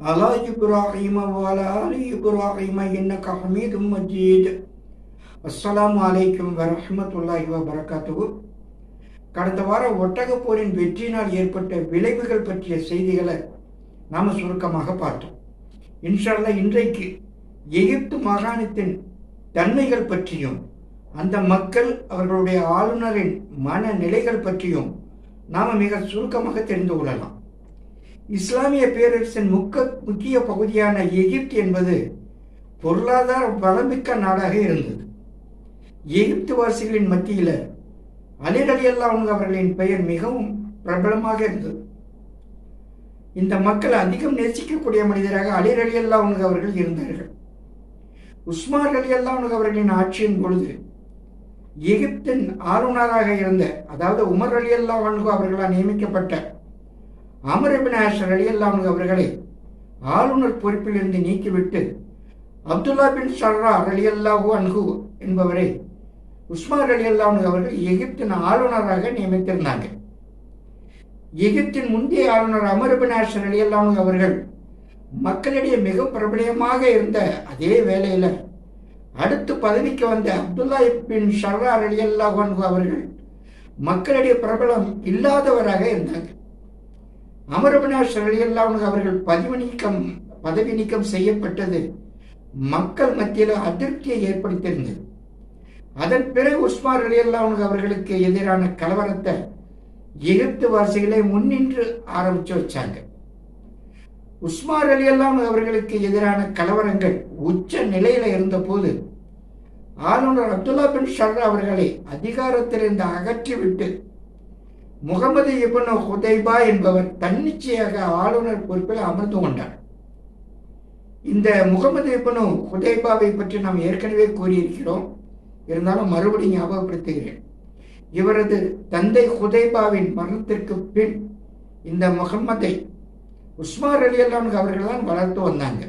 على إبراهيم وعلى آل إبراهيم إنك حميد مجيد அஸ்ஸலாமு அலைக்கும் வரஹ்மத்துல்லாஹி வபரகாத்துஹு கடந்த வாரம் ஒட்டகப் போரின் வெற்றியினால் ஏற்பட்ட விளைவுகள் பற்றிய செய்திகளை நாம் சுருக்கமாக பார்த்தோம் இன்ஷால்லா இன்றைக்கு எகிப்து மாகாணத்தின் தன்மைகள் பற்றியும் அந்த மக்கள் அவர்களுடைய ஆளுநரின் மனநிலைகள் பற்றியும் நாம் மிக சுருக்கமாக தெரிந்து கொள்ளலாம் இஸ்லாமிய பேரரசின் முக்க முக்கிய பகுதியான எகிப்து என்பது பொருளாதார வளமிக்க நாடாக இருந்தது. எகிப்து வாசிகளின் மத்தியில் அலிர் அலி அவர்களின் பெயர் மிகவும் பிரபலமாக இருந்தது. இந்த மக்கள் அதிகம் நேசிக்கக்கூடிய மனிதராக அலிர் அலி அல்லாஹ் அவர்கள் இருந்தார்கள். உஸ்மான் அலி அல்லாஹ் அவர்களின் ஆட்சியின் பொழுது எகிப்தின் ஆளுநராக இருந்த அதாவது உமர் அலி அல்லாஹ் அவர்களால் நியமிக்கப்பட்ட அமரபின் அலி அல்லாஹ் அவர்களை ஆளுநர் பொறுப்பிலிருந்து நீக்கிவிட்டு அப்துல்லா பின் ஷர்ரா அலி அல்லாஹூ அன்ஹு என்பவரை உஸ்மான் அலி அல்லாஹ் அவர்கள் எகிப்தின் ஆளுநராக நியமித்திருந்தாங்க. எகிப்தின் முந்தைய ஆளுநர் அமரபின் ஆஷர் அலி அவர்கள் மக்களிடையே மிக பிரபலியமாக இருந்த அதே வேளையில் அடுத்து பதவிக்கு வந்த அப்துல்லா பின் ஷர்ரா அலி அல்லாஹு அன்ஹு அவர்கள் மக்களிடையே பிரபலம் இல்லாதவராக இருந்தாங்க. அமரபினாஷ் அலியல்லாவுனு அவர்கள் பதவி நீக்கம் பதவி நீக்கம் செய்யப்பட்டது. மக்கள் மத்தியில் அதிருப்தியை ஏற்படுத்தியிருந்தது. அதன் பிறகு உஸ்மான் அலியல்லாவுனு அவர்களுக்கு எதிரான கலவரத்தை எகிப்து வாசிகளை முன்னின்று ஆரம்பிச்சு வச்சாங்க. உஸ்மார் அலி அல்லாவுனு அவர்களுக்கு எதிரான கலவரங்கள் உச்ச நிலையில இருந்த போது ஆளுநர் அப்துல்லா பின் ஷர்ரா அவர்களை அதிகாரத்திலிருந்து அகற்றிவிட்டு முகமது இபனு ஹுதைபா என்பவர் தன்னிச்சையாக ஆளுநர் பொறுப்பில் அமர்ந்து கொண்டார். இந்த முகமது இபனு ஹுதைபாவை பற்றி நாம் ஏற்கனவே கூறியிருக்கிறோம். இருந்தாலும் மறுபடியும் ஞாபகப்படுத்துகிறேன். இவரது தந்தை ஹுதைபாவின் மரணத்திற்கு பின் இந்த முகம்மதை உஸ்மார் அலி அல்லானுக்கு அவர்கள் தான் வளர்த்து வந்தாங்க.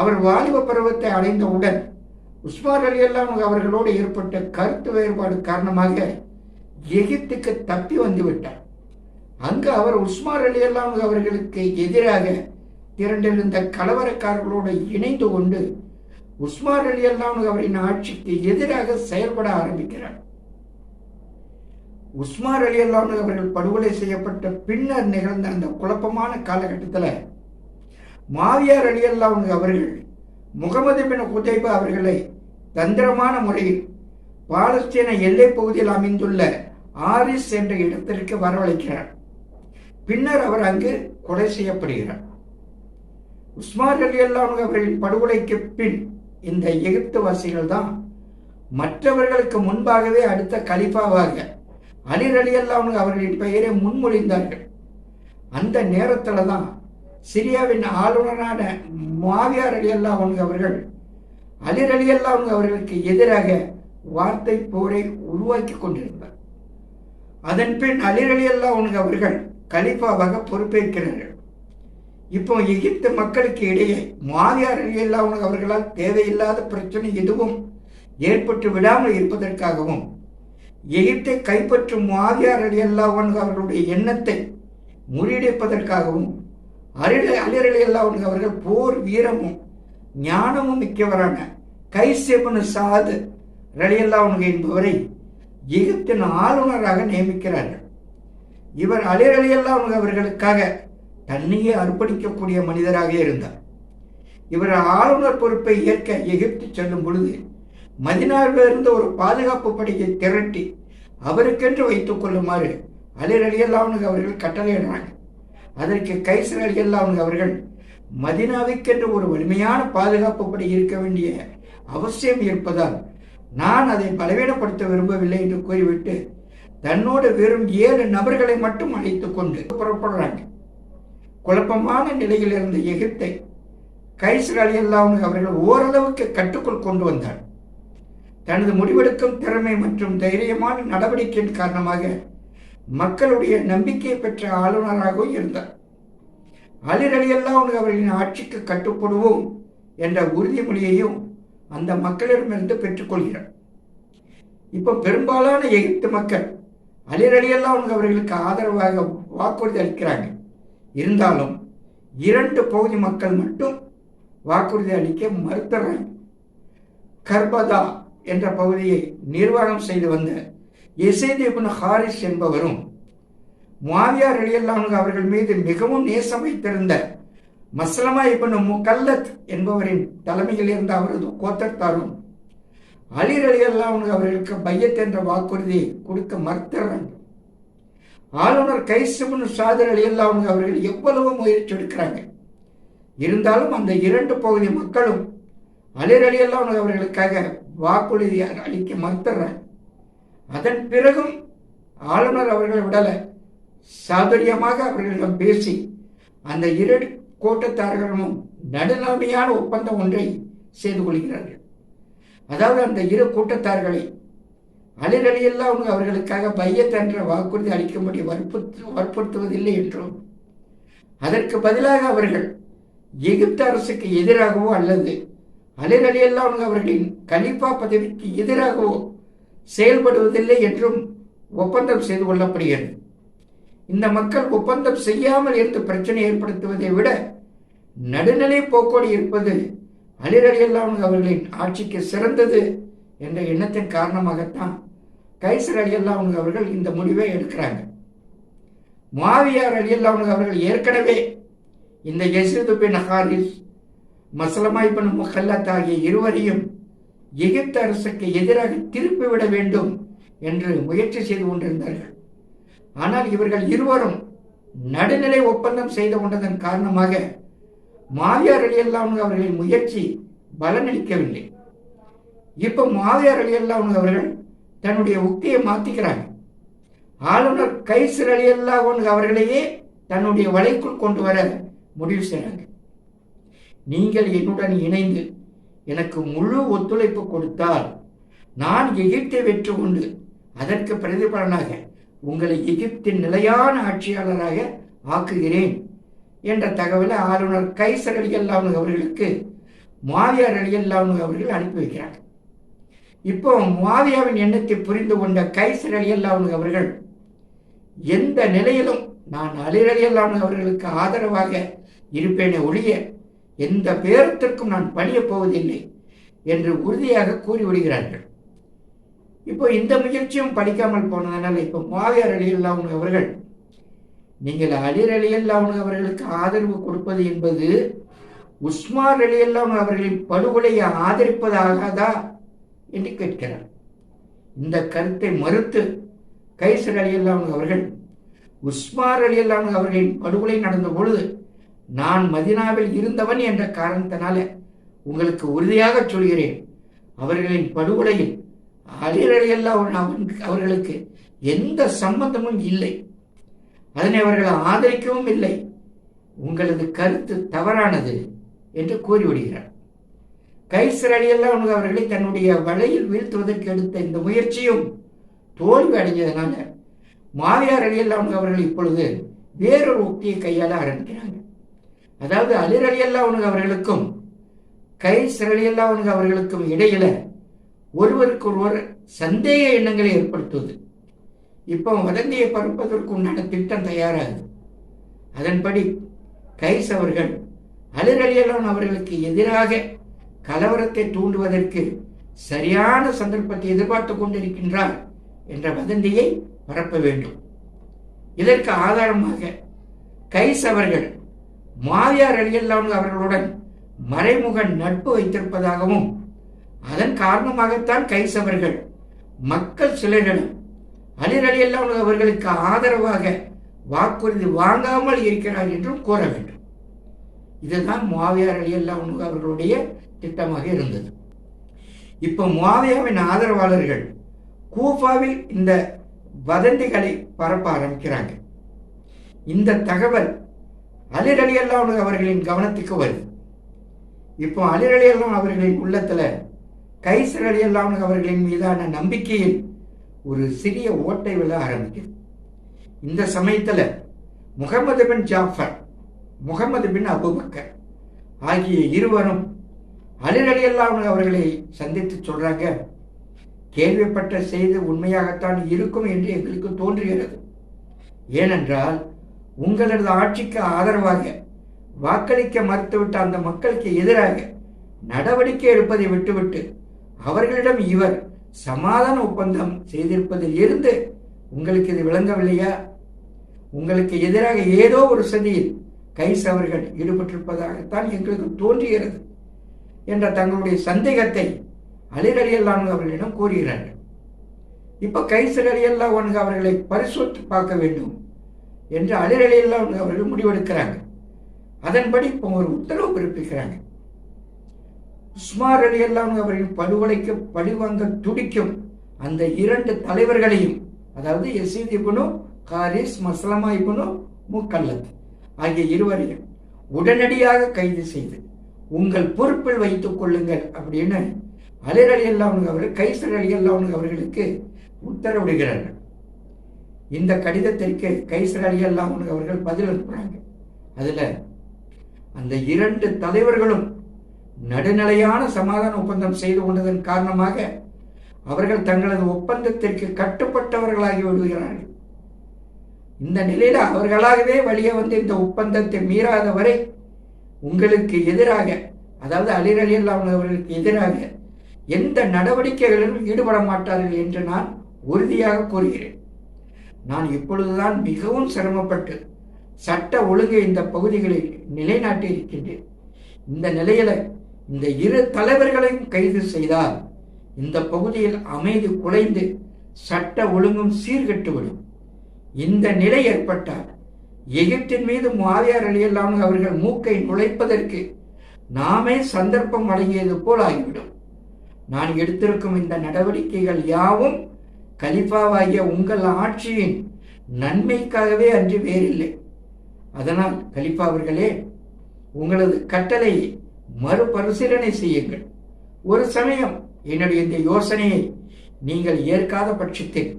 அவர் வாலிப பருவத்தை அடைந்தவுடன் உஸ்மார் அலி அல்லானுக்கு அவர்களோடு ஏற்பட்ட கருத்து வேறுபாடு காரணமாக எகிப்துக்கு தப்பி வந்து விட்டார். அங்கு அவர் உஸ்மார் அலி அல்லாம் அவர்களுக்கு எதிராக திரண்டிருந்த கலவரக்காரர்களோடு இணைந்து கொண்டு உஸ்மார் அலி அல்லாம் அவரின் ஆட்சிக்கு எதிராக செயல்பட ஆரம்பிக்கிறார். உஸ்மார் அலி அல்லாம் அவர்கள் படுகொலை செய்யப்பட்ட பின்னர் நிகழ்ந்த அந்த குழப்பமான காலகட்டத்தில் மாவியார் அலி அல்லாம் அவர்கள் முகமது பின் குதைபா அவர்களை தந்திரமான முறையில் பாலஸ்தீன எல்லை பகுதியில் அமைந்துள்ள ஆரிஸ் என்ற இடத்திற்கு வரவழைக்கிறார். பின்னர் அவர் அங்கு கொலை செய்யப்படுகிறார். உஸ்மான் அலி அல்லாம் அவர்களின் படுகொலைக்கு பின் இந்த எகிப்து வாசிகள் தான் மற்றவர்களுக்கு முன்பாகவே அடுத்த கலிஃபாவாக அலிர் அலி அல்லாம் அவர்களின் பெயரை முன்மொழிந்தார்கள். அந்த நேரத்தில் தான் சிரியாவின் ஆளுநரான மாவியார் அலி அல்லாம் அவர்கள் அலிர் அலி அல்லாம் அவர்களுக்கு எதிராக வார்த்தை போரை உருவாக்கி கொண்டிருந்தார். அதன் பின் அலிர் அவர்கள் கலிஃபாவாக பொறுப்பேற்கிறார்கள். இப்போ எகிப்து மக்களுக்கு இடையே மாவியார் அலி அல்லா அவர்களால் தேவையில்லாத பிரச்சனை எதுவும் ஏற்பட்டு விடாமல் இருப்பதற்காகவும் எகிப்தை கைப்பற்றும் மாவியார் அலி உனக்கு அவர்களுடைய எண்ணத்தை முறியடிப்பதற்காகவும் அலிர அலிர் உனக்கு அவர்கள் போர் வீரமும் ஞானமும் மிக்கவரான கைசேபனு சாது ரலியல்லா உனக்கு என்பவரை எகிப்தின் ஆளுநராக நியமிக்கிறார்கள். இவர் அலிரலியெல்லாம் அவர்களுக்காக தன்னையே அர்ப்பணிக்கக்கூடிய மனிதராக இருந்தார். இவர் ஆளுநர் பொறுப்பை ஏற்க எகிப்து செல்லும் பொழுது மதினாவிலிருந்து ஒரு பாதுகாப்பு படையை திரட்டி அவருக்கென்று வைத்துக் கொள்ளுமாறு அலிர் அலியல்லாவுங்க அவர்கள் கட்டளையிடுறாங்க. அதற்கு கைசர் அலியல்லாவுங்க அவர்கள் மதினாவுக்கென்று ஒரு வலிமையான பாதுகாப்பு படை இருக்க வேண்டிய அவசியம் இருப்பதால் நான் அதை பலவீனப்படுத்த விரும்பவில்லை என்று கூறிவிட்டு தன்னோடு வெறும் ஏழு நபர்களை மட்டும் அழைத்துக் கொண்டு புறப்படுறாங்க. குழப்பமான நிலையில் இருந்த எகிப்தை கைசர் அலி அல்லாவுக்கு அவர்கள் ஓரளவுக்கு கட்டுக்குள் கொண்டு வந்தார். தனது முடிவெடுக்கும் திறமை மற்றும் தைரியமான நடவடிக்கையின் காரணமாக மக்களுடைய நம்பிக்கை பெற்ற ஆளுநராகவும் இருந்தார். அலிர் அலி அல்லாஹ் அவர்களின் ஆட்சிக்கு கட்டுப்படுவோம் என்ற உறுதிமொழியையும் அந்த மக்களிடமிருந்து பெற்றுக்கொள்கிறார். இப்போ பெரும்பாலான எகிப்து மக்கள் அலிர் அலி அவர்களுக்கு ஆதரவாக வாக்குறுதி அளிக்கிறாங்க. இருந்தாலும் இரண்டு பகுதி மக்கள் மட்டும் வாக்குறுதி அளிக்க மறுத்துறாங்க கர்பதா என்ற பகுதியை நிர்வாகம் செய்து வந்த இசைதீபன் ஹாரிஸ் என்பவரும் மாவியார் அலியல்லானு அவர்கள் மீது மிகவும் நேசம் வைத்திருந்த மஸ்லமா இப்னு முகல்லத் என்பவரின் தலைமையில் இருந்த அவரது கோத்தத்தாரும் அலிர் அலியல்லானு அவர்களுக்கு பையத் என்ற வாக்குறுதியை கொடுக்க மறுத்துறாங்க ஆளுநர் கைசுபுன் சாதர் அலியல்லானு அவர்கள் எவ்வளவு முயற்சி எடுக்கிறாங்க? இருந்தாலும் அந்த இரண்டு பகுதி மக்களும் அலிர் அலியல்லானு அவர்களுக்காக வாக்குறுதி அளிக்க மறுத்துறாங்க அதன் பிறகும் ஆளுநர் அவர்களை விடலை சாதுரியமாக அவர்களிடம் பேசி அந்த இரு கூட்டத்தார்களும் நடுநிலைமையான ஒப்பந்தம் ஒன்றை செய்து கொள்கிறார்கள். அதாவது அந்த இரு கூட்டத்தார்களை அலிரலியெல்லாம் அவங்க அவர்களுக்காக பையத் என்ற வாக்குறுதி அளிக்கும்படி வற்புறுத்து வற்புறுத்துவதில்லை என்றும் அதற்கு பதிலாக அவர்கள் எகிப்து அரசுக்கு எதிராகவோ அல்லது அலிர் அவங்க அவர்களின் கலிஃபா பதவிக்கு எதிராகவோ செயல்படுவதில்லை என்றும் ஒப்பந்தம் செய்து கொள்ளப்படுகிறது. இந்த மக்கள் ஒப்பந்தம் செய்யாமல் இருந்து பிரச்சனை ஏற்படுத்துவதை விட நடுநிலை போக்கோடு இருப்பது அலிர் அவர்களின் ஆட்சிக்கு சிறந்தது என்ற எண்ணத்தின் காரணமாகத்தான் கைசர் அலியல்லாம் அவர்கள் இந்த முடிவை எடுக்கிறாங்க. மாவியார் அலியல்லாம் அவர்கள் ஏற்கனவே இந்த யசீது பின் ஹாரிஸ் மசலமாய் பின் முகல்லத் ஆகிய இருவரையும் எகிப்து அரசுக்கு எதிராக திருப்பிவிட வேண்டும் என்று முயற்சி செய்து கொண்டிருந்தார்கள். ஆனால் இவர்கள் இருவரும் நடுநிலை ஒப்பந்தம் செய்து கொண்டதன் காரணமாக மாவியார் அலியல்லாம் அவர்களின் முயற்சி பலனளிக்கவில்லை. இப்ப மாவியார் அலியல்லாம் அவர்கள் தன்னுடைய உக்தியை மாத்திக்கிறாங்க ஆளுநர் கைசர் அலியல்லா அவர்களையே தன்னுடைய வலைக்குள் கொண்டு வர முடிவு செய்றாங்க நீங்கள் என்னுடன் இணைந்து எனக்கு முழு ஒத்துழைப்பு கொடுத்தால் நான் எகிப்தை வெற்றி கொண்டு அதற்கு பிரதிபலனாக உங்களை எகிப்தின் நிலையான ஆட்சியாளராக ஆக்குகிறேன் என்ற தகவலை ஆளுநர் கைசர் அலியல்லானு அவர்களுக்கு மாவியார் அலியல்லானு அவர்கள் அனுப்பி வைக்கிறாங்க இப்போ மாவியாவின் எண்ணத்தை புரிந்து கொண்ட கைசர் அலியல்லானு அவர்கள் எந்த நிலையிலும் நான் அலிர் அலியல்லானு அவர்களுக்கு ஆதரவாக இருப்பேனே ஒழிய எந்த பேரத்திற்கும் நான் பணியப் போவதில்லை என்று உறுதியாக கூறிவிடுகிறார்கள் இப்போ இந்த முயற்சியும் படிக்காமல் போனதுனால இப்போ மாவியார் அலியல்லாவுன் அவர்கள் நீங்கள் அலிர் அலியல்லாவுன் அவர்களுக்கு ஆதரவு கொடுப்பது என்பது உஸ்மார் அலியல்லாவுன் அவர்களின் படுகொலையை ஆதரிப்பதாகாதா என்று கேட்கிறார். இந்த கருத்தை மறுத்து கைசர் அலியல்லாவுன் அவர்கள் உஸ்மார் அலியல்லாவுன் அவர்களின் படுகொலை நடந்த பொழுது நான் மதினாவில் இருந்தவன் என்ற காரணத்தினால உங்களுக்கு உறுதியாக சொல்கிறேன். அவர்களின் படுகொலையில் அலிரலையெல்லாம் அவர்களுக்கு எந்த சம்பந்தமும் இல்லை. அதனை அவர்கள் ஆதரிக்கவும் இல்லை. உங்களது கருத்து தவறானது என்று கூறிவிடுகிறார். கைசர் அலியெல்லாம் அவர்களை தன்னுடைய வலையில் வீழ்த்துவதற்கு எடுத்த இந்த முயற்சியும் தோல்வி அடைஞ்சதுனால மாவியார் அலியெல்லாம் அவர்கள் இப்பொழுது வேறொரு உக்தியை கையாள ஆரம்பிக்கிறாங்க. அதாவது அலிர் அலியல்லா அவர்களுக்கும் கை சிறலியல்லா அவர்களுக்கும் இடையில ஒருவருக்கு ஒருவர் சந்தேக எண்ணங்களை ஏற்படுத்துவது. இப்போ வதந்தியை பரப்பதற்கு உண்டான திட்டம் தயாராகுது. அதன்படி கைஸ் அவர்கள் அலிரலியலான் அவர்களுக்கு எதிராக கலவரத்தை தூண்டுவதற்கு சரியான சந்தர்ப்பத்தை எதிர்பார்த்து கொண்டிருக்கின்றார் என்ற வதந்தியை பரப்ப வேண்டும். இதற்கு ஆதாரமாக கைஸ் அவர்கள் மாவியார் அலியல்லான் அவர்களுடன் மறைமுக நட்பு வைத்திருப்பதாகவும் அதன் காரணமாகத்தான் கைசவர்கள் மக்கள் சிலரிடம் அலிரலியெல்லாம் அவர்களுக்கு ஆதரவாக வாக்குறுதி வாங்காமல் இருக்கிறார் என்றும் கூற வேண்டும். இதுதான் மாவியார் அலியெல்லாம் அவர்களுடைய திட்டமாக இருந்தது. இப்போ மாவியாவின் ஆதரவாளர்கள் கூஃபாவில் இந்த வதந்திகளை பரப்ப ஆரம்பிக்கிறாங்க. இந்த தகவல் அலிரலியெல்லாம் அவர்களின் கவனத்துக்கு வருது. இப்போ அலிரலியெல்லாம் அவர்களின் உள்ளத்தில் கைசர் அலி அவர்களின் மீதான நம்பிக்கையில் ஒரு சிறிய ஓட்டை விழ ஆரம்பிக்குது இந்த சமயத்தில் Muhammad bin Jafar Muhammad bin Abu Bakr ஆகிய இருவரும் அலி அலி அவர்களை சந்தித்து சொல்றாங்க கேள்விப்பட்ட செய்தி உண்மையாகத்தான் இருக்கும் என்று எங்களுக்கு தோன்றுகிறது. ஏனென்றால் உங்களது ஆட்சிக்கு ஆதரவாக வாக்களிக்க மறுத்துவிட்ட அந்த மக்களுக்கு எதிராக நடவடிக்கை எடுப்பதை விட்டுவிட்டு அவர்களிடம் இவர் சமாதான ஒப்பந்தம் செய்திருப்பதில் இருந்து உங்களுக்கு இது விளங்கவில்லையா? உங்களுக்கு எதிராக ஏதோ ஒரு சதியில் கைஸ் அவர்கள் ஈடுபட்டிருப்பதாகத்தான் எங்களுக்கு தோன்றுகிறது என்ற தங்களுடைய சந்தேகத்தை அலிர் அலி அவர்களிடம் கூறுகிறார்கள். இப்போ கைசர் அலியல்லா ஒன்று அவர்களை பரிசோத்து பார்க்க வேண்டும் என்று அலிர் அலி அவர்கள் முடிவெடுக்கிறாங்க. அதன்படி இப்போ ஒரு உத்தரவு பிறப்பிக்கிறாங்க. உஸ்மார் அலி அல்லான் அவர்களின் படுகொலைக்கு பழிவாங்க துடிக்கும் அந்த இரண்டு தலைவர்களையும் அதாவது எசீத் இபுனு காரிஸ் மஸ்லமா இபுனு முக்கல்லத் ஆகிய இருவரையும் உடனடியாக கைது செய்து உங்கள் பொறுப்பில் வைத்துக் கொள்ளுங்கள் அப்படின்னு அலிர் அலி அல்லாவுங்க அவர்கள் கைசர் அலி அல்லாவுங்க அவர்களுக்கு உத்தரவிடுகிறார்கள். இந்த கடிதத்திற்கு கைசர் அலி அல்லாவுங்க அவர்கள் பதில் அனுப்புறாங்க அதுல அந்த இரண்டு தலைவர்களும் நடுநிலையான சமாதான ஒப்பந்தம் செய்து கொண்டதன் காரணமாக அவர்கள் தங்களது ஒப்பந்தத்திற்கு கட்டுப்பட்டவர்களாகி விடுகிறார்கள். இந்த நிலையில் அவர்களாகவே வழியே வந்து இந்த ஒப்பந்தத்தை மீறாத வரை உங்களுக்கு எதிராக அதாவது அலிர் அலி அவர்களுக்கு எதிராக எந்த நடவடிக்கைகளிலும் ஈடுபட மாட்டார்கள் என்று நான் உறுதியாக கூறுகிறேன். நான் இப்பொழுதுதான் மிகவும் சிரமப்பட்டு சட்ட ஒழுங்கு இந்த பகுதிகளில் நிலைநாட்டி இருக்கின்றேன் இந்த நிலையில இந்த இரு தலைவர்களையும் கைது செய்தால் இந்த பகுதியில் அமைதி குலைந்து சட்ட ஒழுங்கும் சீர்கெட்டுவிடும். இந்த நிலை ஏற்பட்டால் எகிப்தின் மீது மாவியார் அலியல்லாம் அவர்கள் மூக்கை நுழைப்பதற்கு நாமே சந்தர்ப்பம் வழங்கியது போல் ஆகிவிடும். நான் எடுத்திருக்கும் இந்த நடவடிக்கைகள் யாவும் கலிஃபாவாகிய உங்கள் ஆட்சியின் நன்மைக்காகவே அன்று வேறில்லை. அதனால் கலிஃபா அவர்களே உங்களது கட்டளையை மறுபரிசீலனை செய்யுங்கள். ஒரு சமயம் என்னுடைய இந்த யோசனையை நீங்கள் ஏற்காத பட்சத்தில்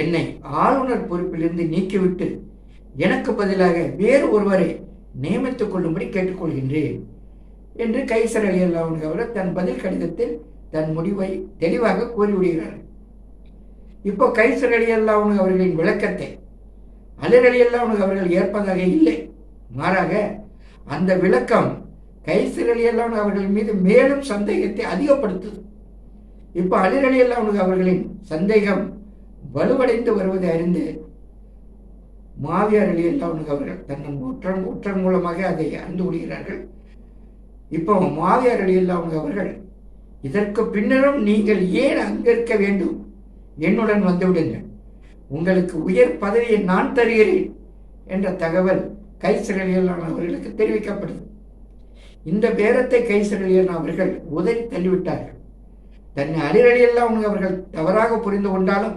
என்னை ஆளுநர் பொறுப்பிலிருந்து நீக்கிவிட்டு எனக்கு பதிலாக வேறு ஒருவரை நியமித்துக் கொள்ளும்படி கேட்டுக்கொள்கின்றேன் என்று கைசர் அலி அல்லாவுங்க அவர்கள் தன் பதில் கடிதத்தில் தன் முடிவை தெளிவாக கூறிவிடுகிறார். இப்போ கைசர் அலி அல்லாவுங்க அவர்களின் விளக்கத்தை அலர் அலி அல்லாவுங்க அவர்கள் ஏற்பதாக இல்லை. மாறாக அந்த விளக்கம் கைசர் அலியல்லான் அவர்கள் மீது மேலும் சந்தேகத்தை அதிகப்படுத்துது. இப்போ அலிர் அலியல்லானுக்கு அவர்களின் சந்தேகம் வலுவடைந்து வருவதை அறிந்து மாவியார் அலியல்லானுக்கு அவர்கள் தன்னும் ஊற்றம் ஊற்றம் மூலமாக அதை அறிந்து கொள்கிறார்கள். இப்போ மாவியார் அலி அல்லாவுங்க அவர்கள் இதற்கு பின்னரும் நீங்கள் ஏன் அங்கிருக்க வேண்டும்? என்னுடன் வந்துவிடுங்கள். உங்களுக்கு உயர் பதவியை நான் தருகிறேன் என்ற தகவல் கைசரலியலான அவர்களுக்கு தெரிவிக்கப்படுது. இந்த பேரத்தை கைசரலியன் அவர்கள் உதறி தள்ளிவிட்டார்கள்? தன்னை அலிரலியெல்லாம் அவர்கள் தவறாக புரிந்து கொண்டாலும்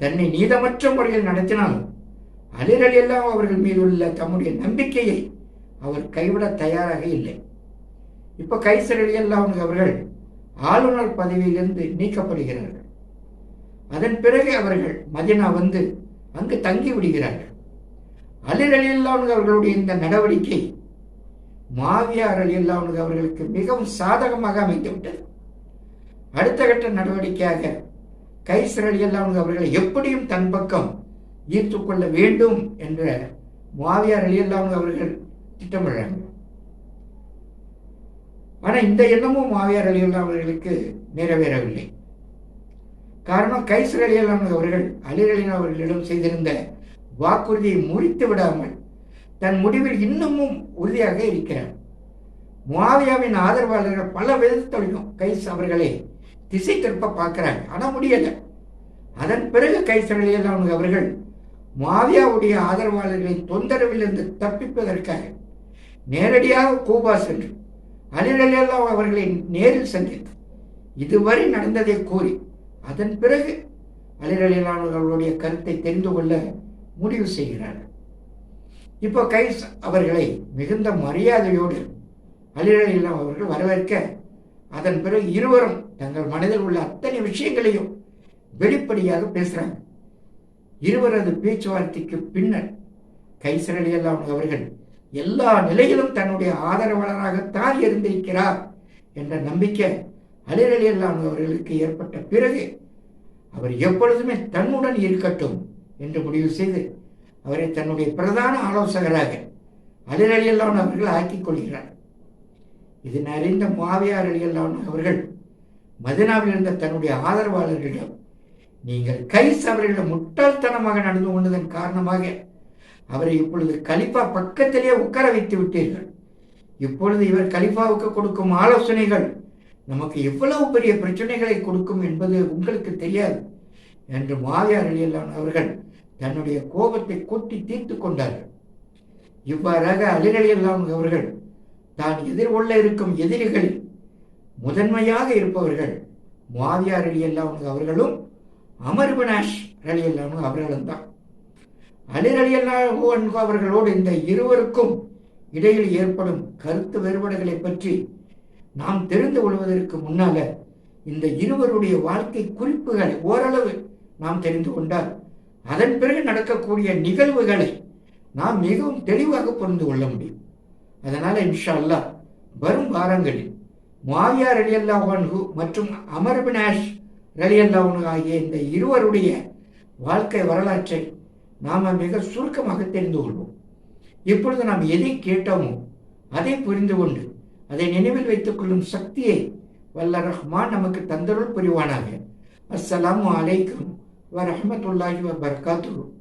தன்னை நீதமற்ற முறையில் நடத்தினாலும் அலிரலியெல்லாம் அவர்கள் மீது உள்ள தம்முடைய நம்பிக்கையை அவர் கைவிட தயாராக இல்லை. இப்ப கைசரலியெல்லாம் அவர்கள் ஆளுநர் பதவியிலிருந்து நீக்கப்படுகிறார்கள். அதன் பிறகு அவர்கள் மதினா வந்து அங்கு தங்கி விடுகிறார்கள் அலிரலியெல்லாம் அவர்களுடைய இந்த நடவடிக்கை மாவியார் அலியல்லாவுங்க அவர்களுக்கு மிகவும் சாதகமாக அமைந்துவிட்டது. அடுத்த கட்ட நடவடிக்கையாக கைசர் அலியல்லாவுங்க அவர்களை எப்படியும் தன் பக்கம் ஈர்த்து கொள்ள வேண்டும் என்ற மாவியார் அலியல்லாவுங்க அவர்கள் திட்டமிடுறாங்க. ஆனால் இந்த எண்ணமும் மாவியார் அலியல்லா அவர்களுக்கு நிறைவேறவில்லை. காரணம் கைசர் அலியல்லாம் அவர்கள் அலிரலின் அவர்களிடம் செய்திருந்த வாக்குறுதியை முறித்து விடாமல் தன் முடிவில் இன்னமும் உறுதியாக இருக்கிறார். முவாவியாவின் ஆதரவாளர்கள் பல விதத்தொழிலும் கைஸ் அவர்களை திசை திருப்ப பார்க்கிறாங்க ஆனால் முடியல. அதன் பிறகு கைஸ் அலியல்லாம் அவர்கள் மாவியாவுடைய ஆதரவாளர்களின் தொந்தரவிலிருந்து தப்பிப்பதற்காக நேரடியாக கூபா சென்று அலிரலியல்லா அவர்களை நேரில் சந்தித்து இதுவரை நடந்ததை கூறி அதன் பிறகு அலிரலியலானவர்களுடைய கருத்தை தெரிந்து கொள்ள முடிவு செய்கிறார்கள். இப்போ கைஸ் அவர்களை மிகுந்த மரியாதையோடு அலிரலியலாம் அவர்கள் வரவேற்க அதன் பிறகு இருவரும் தங்கள் மனதில் உள்ள அத்தனை விஷயங்களையும் வெளிப்படையாக பேசுகிறாங்க இருவரது பேச்சுவார்த்தைக்கு பின்னர் கைசர் அலியல்லாம் அவர்கள் எல்லா நிலையிலும் தன்னுடைய ஆதரவாளராகத்தான் இருந்திருக்கிறார் என்ற நம்பிக்கை அலிர் அலி அவர்களுக்கு ஏற்பட்ட பிறகு அவர் எப்பொழுதுமே தன்னுடன் இருக்கட்டும் என்று முடிவு செய்து அவரை தன்னுடைய பிரதான ஆலோசகராக அலிர் அலி அவர்கள் ஆக்கிக் கொள்கிறார். இது அறிந்த மாவியார் அலி அவர்கள் மதினாவில் இருந்த தன்னுடைய ஆதரவாளர்களிடம் நீங்கள் கைஸ் அவர்களிடம் முட்டாள்தனமாக நடந்து கொண்டதன் காரணமாக அவரை இப்பொழுது கலிஃபா பக்கத்திலேயே உட்கார வைத்து விட்டீர்கள். இப்பொழுது இவர் கலிஃபாவுக்கு கொடுக்கும் ஆலோசனைகள் நமக்கு எவ்வளவு பெரிய பிரச்சனைகளை கொடுக்கும் என்பது உங்களுக்கு தெரியாது என்று மாவியார் அலியல்லான் அவர்கள் தன்னுடைய கோபத்தை கொட்டி தீர்த்து கொண்டார்கள். இவ்வாறாக அலிரலியல்லாம் அவர்கள் தான் எதிர்கொள்ள இருக்கும் எதிரிகளில் முதன்மையாக இருப்பவர்கள் மாவியார் அலியல்லாம் அவர்களும் அமர்பனாஷ் அலியல்லாம் அவர்களும் தான். அலிர் அவர்களோடு இந்த இருவருக்கும் இடையில் ஏற்படும் கருத்து வேறுபாடுகளை பற்றி நாம் தெரிந்து கொள்வதற்கு முன்னால இந்த இருவருடைய வாழ்க்கை குறிப்புகளை ஓரளவு நாம் தெரிந்து கொண்டால் அதன் பிறகு நடக்கக்கூடிய நிகழ்வுகளை நாம் மிகவும் தெளிவாக புரிந்து கொள்ள முடியும். அதனால இன்ஷா அல்லாஹ் வரும் வாரங்களில் மாவியா ரலி அல்லாஹு மற்றும் அமர்பினாஷ் அலி அல்லாஹு ஆகிய இந்த இருவருடைய வாழ்க்கை வரலாற்றை நாம் மிக சுருக்கமாக தெரிந்து கொள்வோம். இப்பொழுது நாம் எதை கேட்டோமோ அதை புரிந்து கொண்டு அதை நினைவில் வைத்துக் கொள்ளும் சக்தியை வல்ல ரஹ்மான் நமக்கு தந்தருள் புரிவானாக. அஸ்ஸலாமு அலைக்கும் ورحمة الله وبركاته.